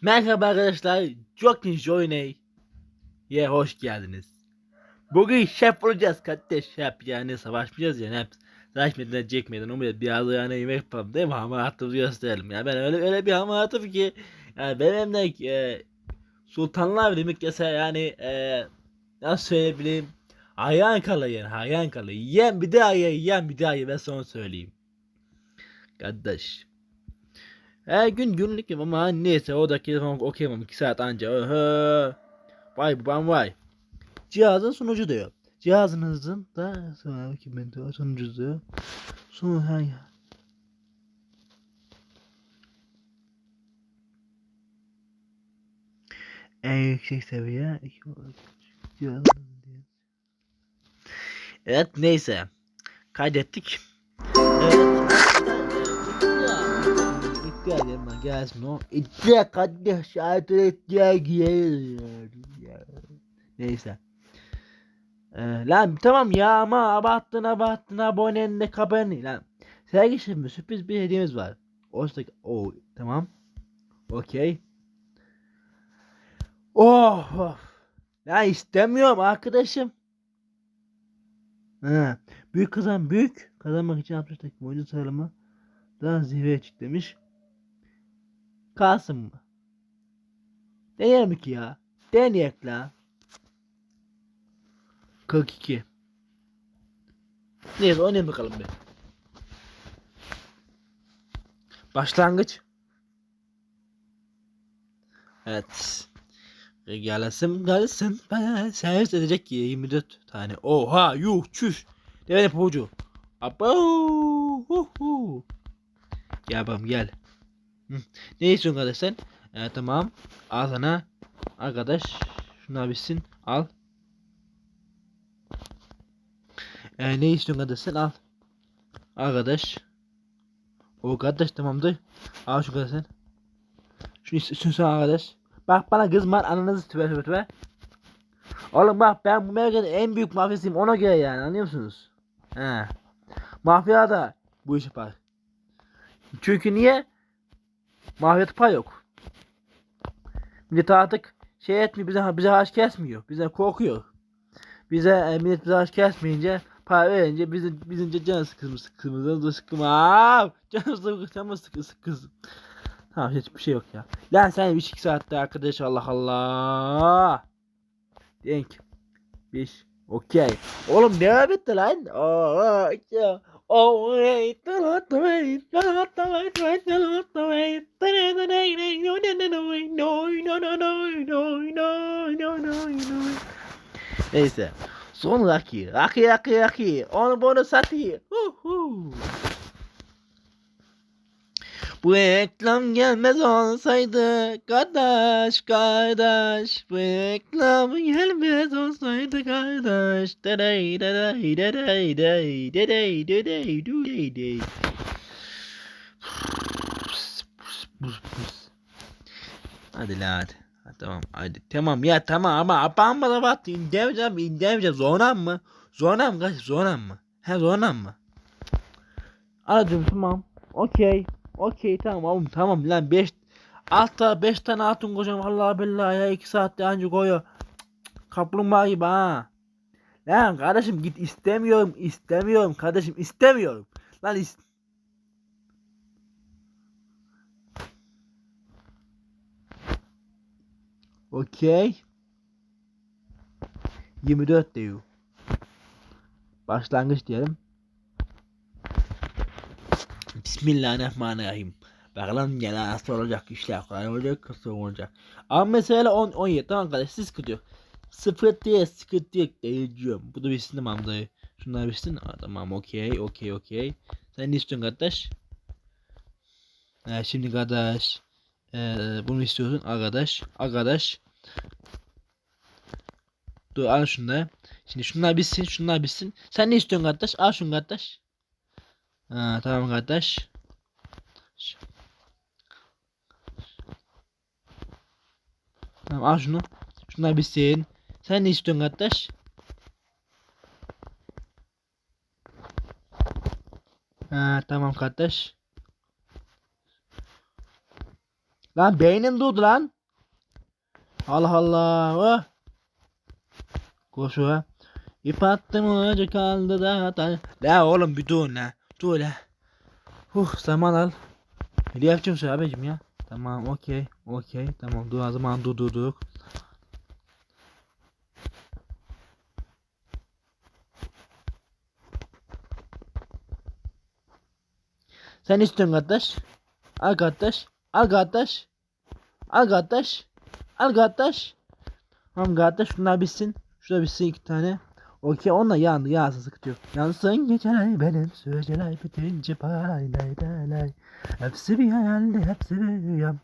Merhaba arkadaşlar, Jokin Joyney'e hoş geldiniz. Bugün şef olacağız kardeş, şef yani savaşmayacağız yani hep savaşmadan çekmeden umuyorduk biraz yani yemek yapalım değil mi? Hamaratımızı gösterelim. Ya ben öyle öyle bir hamaratım ki yani benim de e, sultanlar demek yasa yani e, nasıl söyleyebilirim? Hayran kalır yani hayran kalır. Yiyen bir daha ye yiyen bir daha ye ben sana söyleyeyim. Kardeş her gün günlük ama neyse oradaki falan okuyamam 2 saat anca. Oho. Vay babam vay. Cihazın sunucu diyor. Cihazınızın da sunucu diyor. Sunu ha ya. En yüksek seviye. Evet neyse. Kaydettik. Evet. İhtiyar yanıma gelsin o. İhtiyar kardeş artık ihtiyar giyer. Neyse. Ee, lan tamam ya ama abarttın abarttın abonenle kabani lan. Sevgili şefim sürpriz bir hediyemiz var. Oysa o tamam. Okey. Oh, oh. Ya istemiyorum arkadaşım. Ha, büyük kazan büyük kazanmak için 60 dakika boyunca sıralama daha zirveye çık demiş. Kalsın mı? Deneyelim ki ya. Deneyek la. 42. Neyse oynayalım bakalım bir. Başlangıç. Evet. Gelsin gelsin bana servis edecek ki 24 tane. Oha yuh çüş. Devene pabucu. Abo. Hu hu. Gel bakalım gel. Ne istiyorsun kardeş sen? Ee, tamam. Al sana. Arkadaş. Şunu bitsin. Al. Ee, ne istiyorsun kardeş sen? Al. Arkadaş. O kardeş tamamdır. Al şu kardeş sen. Şunu istiyorsun sen arkadaş. Bak bana kızma ananızı tübe tübe tübe. Oğlum bak ben bu memleketin en büyük mafyasıyım ona göre yani anlıyor musunuz? He. Mafya da bu işi yapar. Çünkü niye? Mahvet pay yok. Millet artık şey etmiyor bize bize harç kesmiyor. Bize korkuyor. Bize e, millet bize harç kesmeyince para verince bizim bizim canı sıkılmış sıkılmış. Aa, canı sıkılmış canı sıkılmış sıkılmış. Tamam hiçbir şey yok ya. Lan sen 3-2 saatte arkadaş Allah Allah. Denk. 5. Okey. Oğlum ne bitti lan? Aa, ya. Oh wait, not the wait, not the wait, wait, not the wait. No, no, no, no, no, no, no, no. Neyse. Son Rocky. Rocky, Rocky, Rocky. Onu bunu satayım. Uhu. Bu reklam gelmez olsaydı kardeş kardeş Bu reklam gelmez olsaydı kardeş Dedey dedey dedey dedey dedey dedey dedey Hadi la hadi. Ha, tamam hadi. Tamam ya tamam ama apan bana bak indireceğim indireceğim. Zoran mı? Zoran mı kaç? Zoran mı? He Zoran mı? Hadi tamam. Okey. Okey tamam oğlum tamam lan 5 Altta 5 tane hatun koyacağım vallahi billahi ya 2 saatte anca koyuyor. Kaplumbağa gibi ha. Lan kardeşim git istemiyorum istemiyorum kardeşim istemiyorum. Lan ist Okey. 24 diyor. Başlangıç diyelim. Bismillahirrahmanirrahim. Bakalım gene nasıl olacak işler kolay olacak kısa olacak. Ama mesela 10 17 tamam kardeş siz sıkıntı yok. Sıfır diye sıkıntı yok diyeceğim. Bu da bitsin tamam dayı. Şunlar bitsin. Aa, tamam okey okey okey. Sen ne istiyorsun kardeş? Ee, şimdi kardeş. Ee, bunu istiyorsun arkadaş. Arkadaş. Dur al da. Şimdi şunlar bitsin şunlar bitsin. Sen ne istiyorsun kardeş? Al şunu kardeş. Ha, tamam kardeş. Tamam al şunu. Şunlar bitsin. Sen ne istiyorsun kardeş? Ha, tamam kardeş. Lan beynim durdu lan. Allah Allah. Oh. Koş o. İp attım acı kaldı da. La oğlum bir dur la. Dur la. Huh zaman al. Ne yapacağım şu abicim ya? Tamam okey. Okey. Tamam dur o zaman dur dur dur. Sen istiyorsun kardeş. Al kardeş. Al kardeş. Al kardeş. Al kardeş. Tamam kardeş bunlar bitsin. Şurada bitsin iki tane. Okey onunla yandı yansın sıkıntı yok. Yansın ay benim süreceğim bitince pay lay lay lay. Hepsi bir hayaldi hepsi bir rüyam.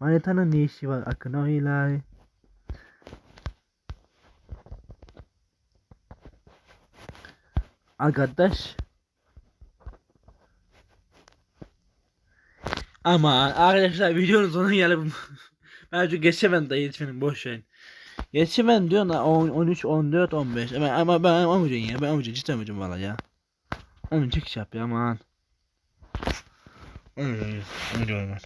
Manitanın ne işi var akın oylay. Arkadaş. Ama arkadaşlar videonun sonuna gelip ben çünkü geçemem dayı boş verin. Yetişemem diyorsun ha 10, 13, 14, 15 ama, ama ben amacın ya ben amacın cidden amacın valla ya. Amacın çıkış yap ya aman. Öyle ben.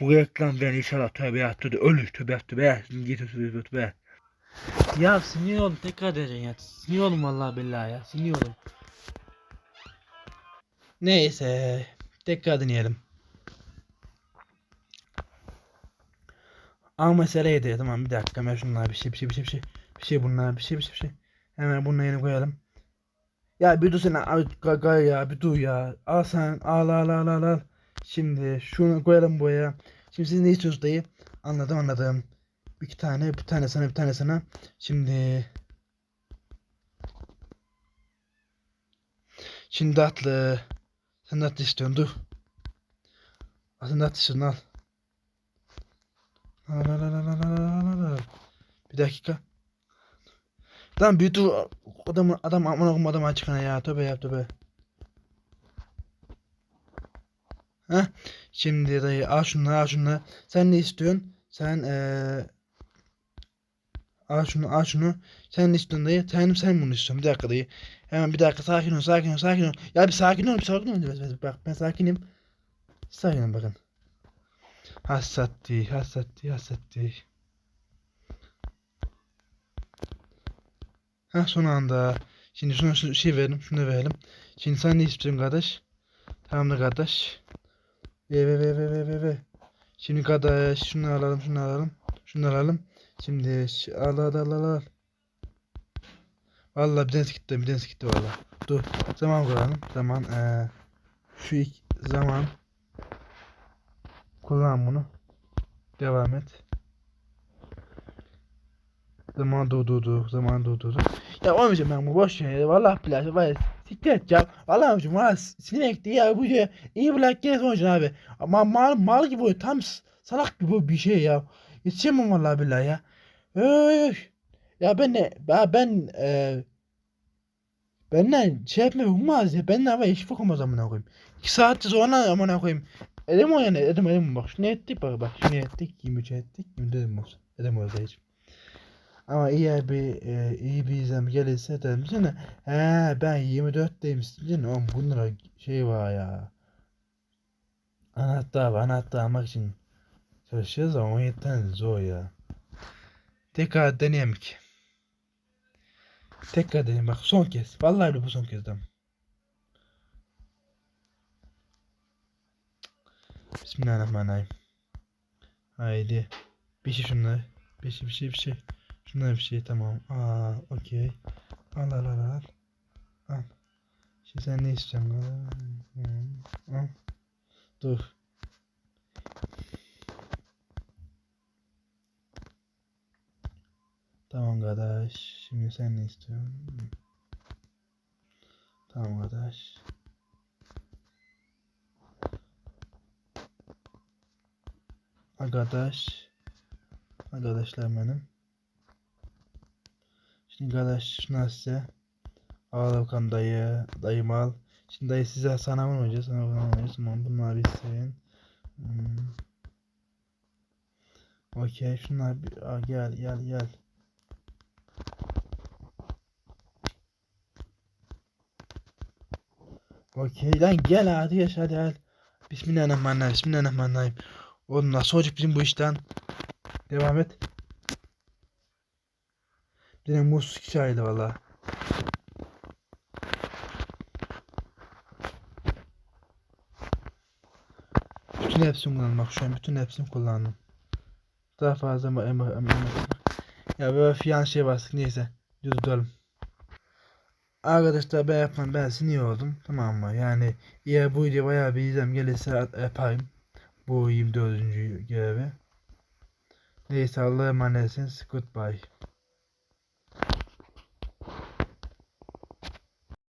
Bu reklam ben inşallah tövbe yaptı da ölür tövbe yaptı be. Git tövbe tövbe. Ya sinir oldum tekrar edeceksin ya. Sinir oldum vallahi billahi ya sinir oldum. Neyse tekrar deneyelim. Ama meseleydi tamam bir dakika ben şunlara bir şey bir şey bir şey bir şey bir şey bunlar bir şey bir şey bir şey hemen bunları yeni koyalım. Ya bir dur sen abi gaga ya bir dur ya al sen al al al al al. Şimdi şunu koyalım buraya. Şimdi siz ne istiyorsunuz dayı? Anladım anladım. İki tane bir tane sana bir tane sana. Şimdi Şimdi atlı. Sen atlı istiyorsun dur. Sen atlı istiyorsun al. Bir dakika. Lan dur. Adam adam aman okuma adam açıkına ya. Tövbe ya tövbe. Heh. Şimdi dayı al şunu al şunu. Sen ne istiyorsun? Sen eee Al şunu al şunu. Sen ne istiyorsun dayı? Sen, sen bunu istiyorsun. Bir dakika dayı. Hemen bir dakika sakin ol sakin ol sakin ol. Ya bir sakin ol bir sakin ol. Bak ben sakinim. Sakinim bakın. Hassatti hassatti hassatti. Ha son anda. Şimdi şuna şu şey verelim. Şunu verelim. Şimdi sen ne istiyorsun kardeş? Tamam da kardeş. Ve ve ve ve ve ve ve. Şimdi kardeş şunu alalım şunu alalım. Şunu alalım. Şimdi al al al al al. Vallahi bir tanesi gitti bir tanesi gitti valla. Dur zaman koyalım. Zaman eee şu ilk zaman kullan bunu. Devam et. Zaman durdurdu. Zaman durdurdu. Ya olmayacak ben bu boş ya. Vallahi billahi var ya. Siktir et ya. Vallahi amcım valla sinekti ya bu şey. İyi bırak gel sonuçta abi. Ama mal, mal gibi böyle tam salak gibi bir şey ya. Yetişemem vallahi billahi ya. Öy. Ya ben ne? Ya ben e, benden şey yapma olmaz ya. Ben ne var iş bakamaz amına koyayım. İki saat sonra amına koyayım. Edem o yani edem edem bak şunu ettik bak bak şunu ettik 23 ettik 24 edem olsun. Edem olsa hiç. Ama iyi bir e, iyi bir izlem gelirse dedim sana. He ben 24 demiştim canım. Oğlum bunlara şey var ya. Anahtar var anahtar almak için çalışıyoruz ama 17 tane zor ya. Tekrar deneyeyim ki. Tekrar deneyeyim bak son kez. Vallahi bu son kez Bismillahirrahmanirrahim. Haydi. Bir şey şunlar. Bir şey bir şey bir şey. Şunlar bir şey tamam. Aa okey. Al al al al. Al. Şimdi sen ne istiyorsun? Al. Dur. Tamam kardeş. Şimdi sen ne istiyorsun? Tamam kardeş. Arkadaş. Arkadaşlar benim. Şimdi şuna size. Al bakalım dayı. Dayım al. Şimdi dayı size sana mı oynayacağız? Sana mı oynayacağız? Tamam bunlar bir isteyin. Hmm. Okey şunlar bir Aa, gel gel gel. Okey lan gel hadi yaş hadi hadi. Bismillahirrahmanirrahim. Bismillahirrahmanirrahim. Oğlum nasıl olacak bizim bu işten? Devam et. Benim mutsuz hikayeydi valla. Bütün hepsini kullandım bak şu an bütün hepsini kullandım. Daha fazla mı em em em Ya böyle fiyan şey bastık neyse. Durduralım. Arkadaşlar ben yapmam ben sinir oldum tamam mı? Yani eğer bu video bayağı bir izlem gelirse yapayım. Bu 24. görevi. Neyse Allah'a emanetsiniz. Goodbye.